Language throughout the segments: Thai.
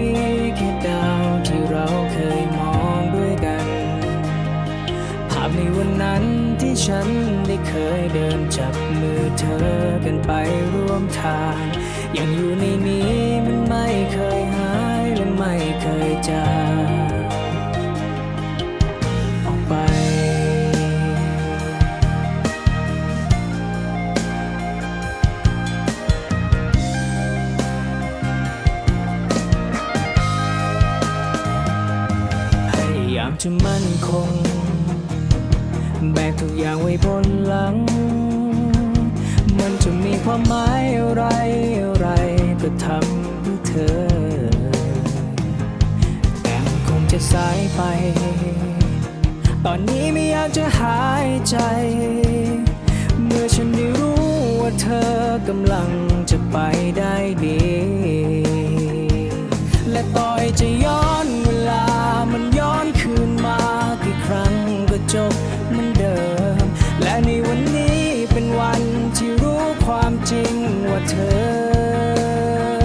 ี ฉันได้เคยเดินจับมือเธอกันไปร่วมทาง ยังอยู่ในนี้มันไม่เคยหายและไม่เคยจางออกไปพยายามจะมั่นคง แบกทุกอย่างไว้บนหลัง มันจะมีความหมายอะไรอะไรก็ทำเพื่อเธอ แต่มันคงจะสายไป ตอนนี้ไม่อยากจะหายใจ เมื่อฉันได้รู้ว่าเธอกำลังจะไปได้ดี เธอ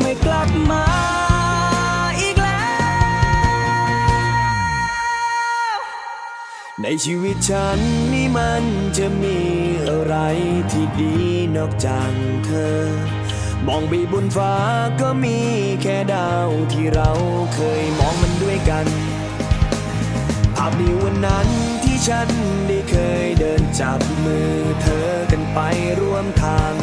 ไม่กลับมาอีกแล้ว ในชีวิตฉันนี่มันจะมีอะไรที่ดีนอกจากเธอ มองไปบนฟ้าก็มีแค่ดาวที่เราเคยมองมันด้วยกันภาพในวันนั้นที่ฉันได้เคยเดินจับมือเธอกันไปร่วมทาง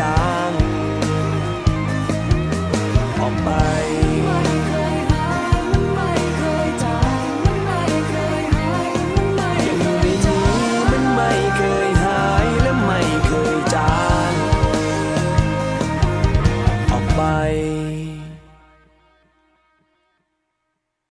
จาง ออกไป